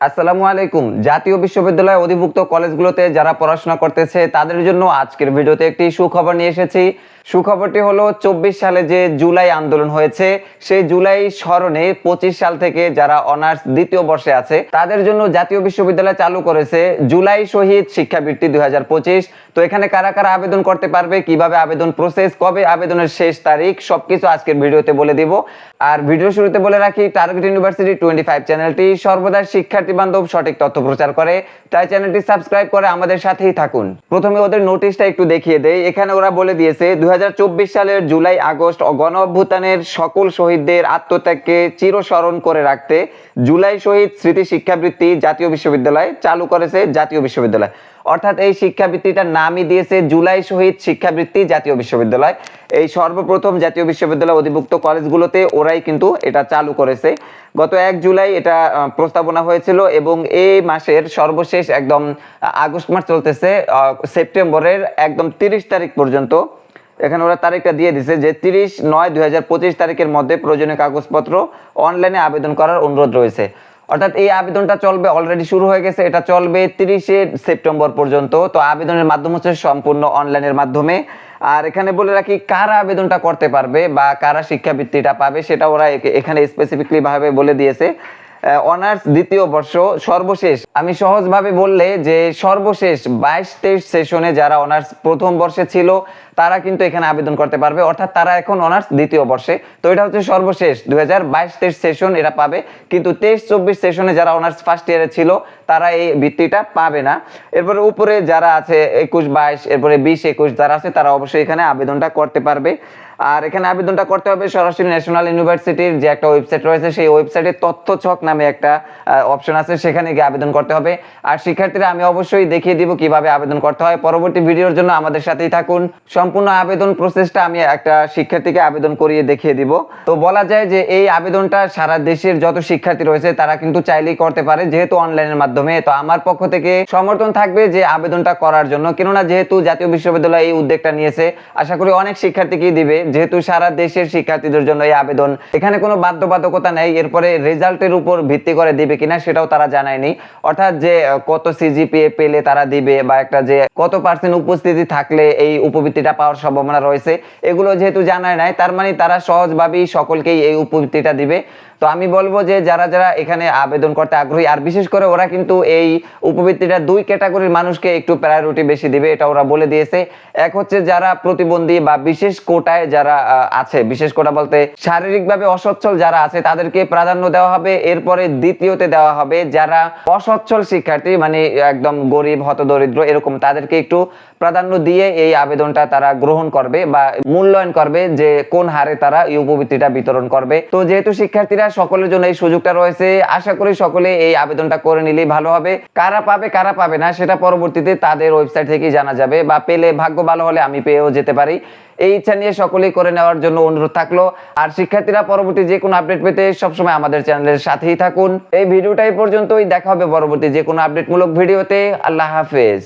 আসসালামু আলাইকুম। জাতীয় বিশ্ববিদ্যালয়ে অধিভুক্ত কলেজগুলোতে যারা পড়াশোনা করতেছে, তাদের জন্য আজকের ভিডিওতে একটি সুখবর নিয়ে এসেছি। সুখবরটি হলো, চব্বিশ সালে যে জুলাই আন্দোলন হয়েছে, সেই জুলাই স্মরণে পঁচিশ সাল থেকে যারা অনার্স দ্বিতীয় বর্ষে আছে, তাদের জন্য জাতীয় বিশ্ববিদ্যালয় চালু করেছে জুলাই শহীদ শিক্ষাবৃত্তি দুই তো এখানে কারা কারা আবেদন করতে পারবে, কীভাবে আবেদন প্রসেস কবে আবেদনের শেষ তারিখ, সবকিছু আজকের ভিডিওতে বলে দিব। আর ভিডিও শুরুতে বলে রাখি টার্গেট ইউনিভার্সিটি টোয়েন্টি ফাইভ চ্যানেলটি সর্বদা শিক্ষার্থী বান্ধব সঠিক তথ্য প্রচার করে। তাই চ্যানেলটি সাবস্ক্রাইব করে আমাদের সাথেই থাকুন। প্রথমে ওদের নোটিশটা একটু দেখিয়ে দেয় এখানে ওরা বলে দিয়েছে দু হাজার সালের জুলাই, আগস্ট ও গণ সকল শহীদদের আত্মত্যাগকে চিরস্মরণ করে রাখতে জুলাই শহীদ স্মৃতি শিক্ষাবৃত্তি জাতীয় বিশ্ববিদ্যালয় চালু করেছে জাতীয় বিশ্ববিদ্যালয়। অর্থাৎ এই শিক্ষাবৃত্তিটার নামই দিয়েছে জুলাই শহীদ শিক্ষাবৃত্তি জাতীয় বিশ্ববিদ্যালয়। এই সর্বপ্রথম জাতীয় বিশ্ববিদ্যালয় অধিভুক্ত কলেজগুলোতে ওরাই কিন্তু এটা চালু করেছে। গত এক জুলাই এটা প্রস্তাবনা হয়েছিল এবং এই মাসের সর্বশেষ একদম আগস্ট মাস চলতেছে সেপ্টেম্বরের একদম তিরিশ তারিখ পর্যন্ত এখানে ওরা তারিখটা দিয়ে দিছে যে তিরিশ নয় দুই তারিখের মধ্যে প্রয়োজনীয় কাগজপত্র অনলাইনে আবেদন করার অনুরোধ রয়েছে। অর্থাৎ এই আবেদনটা চলবে অলরেডি শুরু হয়ে গেছে, এটা চলবে তিরিশে সেপ্টেম্বর পর্যন্ত। তো আবেদনের মাধ্যম হচ্ছে সম্পূর্ণ অনলাইনের মাধ্যমে। আর এখানে বলে রাখি, কারা আবেদনটা করতে পারবে বা কারা শিক্ষাবৃত্তিটা পাবে সেটা ওরা এখানে স্পেসিফিকলি ভাবে বলে দিয়েছে। অনার্স দ্বিতীয় বর্ষ সর্বশেষ। আমি সহজভাবে বললে যে সর্বশেষ বাইশ তেইশ সেশনে যারা অনার্স প্রথম বর্ষে ছিল, তারা কিন্তু এখানে আবেদন করতে পারবে। অর্থাৎ তারা এখন অনার্স দ্বিতীয় বর্ষে। তো এটা হচ্ছে সর্বশেষ। দুই হাজার বাইশ তেইশ সেশন এরা পাবে। কিন্তু তেইশ চব্বিশ সেশনে যারা অনার্স ফার্স্ট ইয়ারে ছিল, তারা এই বৃত্তিটা পাবে না। এরপরে উপরে যারা আছে একুশ বাইশ, এরপরে বিশ একুশ যারা আছে, তারা অবশ্যই এখানে আবেদনটা করতে পারবে। আর এখানে আবেদনটা করতে হবে সরাসরি ন্যাশনাল ইউনিভার্সিটির যে একটা ওয়েবসাইট রয়েছে, সেই ওয়েবসাইটে তথ্য ছক নামে একটা অপশন আছে, সেখানে গিয়ে আবেদন করতে হবে। আর শিক্ষার্থীরা, আমি অবশ্যই দেখিয়ে দিব কীভাবে আবেদন করতে হয়। পরবর্তী ভিডিওর জন্য আমাদের সাথেই থাকুন। সম্পূর্ণ আবেদন প্রসেসটা আমি একটা শিক্ষার্থীকে আবেদন করিয়ে দেখিয়ে দিব। তো বলা যায় যে এই আবেদনটা সারা দেশের যত শিক্ষার্থী রয়েছে, তারা কিন্তু চাইলেই করতে পারে, যেহেতু অনলাইনের মাধ্যমে। তো আমার পক্ষ থেকে সমর্থন থাকবে যে আবেদনটা করার জন্য। কেননা, যেহেতু জাতীয় বিশ্ববিদ্যালয় এই উদ্যোগটা নিয়েছে, আশা করি অনেক শিক্ষার্থীকেই দিবে। যেহেতু সারা দেশের শিক্ষার্থীদের জন্য এই আবেদন, এখানে কোনো বাধ্যবাধকতা নেই, এরপরে রেজাল্টের উপর ভিত্তি করে দিবে কিনা সেটাও তারা জানায়নি। অর্থাৎ যে কত সিজিপিএ পেলে তারা দিবে বা একটা যে, কত পার্সেন্ট উপস্থিতি থাকলে এই উপবৃত্তিটা পাওয়ার সম্ভাবনা রয়েছে, এগুলো যেহেতু জানায় নাই, তার মানে তারা সহজভাবেই সকলকেই এই উপবৃত্তিটা দিবে। তো আমি বলব যে যারা যারা এখানে আবেদন করতে আগ্রহী, আর বিশেষ করে ওরা কিন্তু এই উপবৃত্তিটা দুই ক্যাটাগরির মানুষকে একটু প্রায়োরিটি বেশি দিবে, এটা ওরা বলে দিয়েছে। এক হচ্ছে যারা প্রতিবন্ধী বা বিশেষ কোটায় যারা আছে, বিশেষ কোটা বলতে শারীরিকভাবে অসচ্ছল যারা আছে, তাদেরকে প্রাধান্য দেওয়া হবে। এরপরে দ্বিতীয়তে দেওয়া হবে যারা অসচ্ছল শিক্ষার্থী মানে একদম গরিব, হতদরিদ্র, এরকম, তাদেরকে একটু প্রাধান্য দিয়ে এই আবেদনটা তারা গ্রহণ করবে বা মূল্যায়ন করবে যে কোন হারে তারা এই উপবৃত্তিটা বিতরণ করবে। তো যেহেতু শিক্ষার্থীরা সকলের জন্য এই সুযোগটা রয়েছে। আশা করি সকলে এই আবেদনটা করে নিলেই ভালো হবে। কারা পাবে কারা পাবে না, সেটা পরবর্তীতে তাদের ওয়েবসাইট থেকেই জানা যাবে বা পেলে ভাগ্য ভালো হলে আমি পেয়েও যেতে পারি। এই ইচ্ছা নিয়ে সকলেই করে নেওয়ার জন্য অনুরোধ থাকল। আর শিক্ষার্থীরা পরবর্তী যে কোনো আপডেট পেতে সবসময় আমাদের চ্যানেলের সাথেই থাকুন। এই ভিডিওটা এই পর্যন্তই। দেখা হবে পরবর্তী যে কোনো আপডেটমূলক ভিডিওতে। আল্লাহ হাফেজ।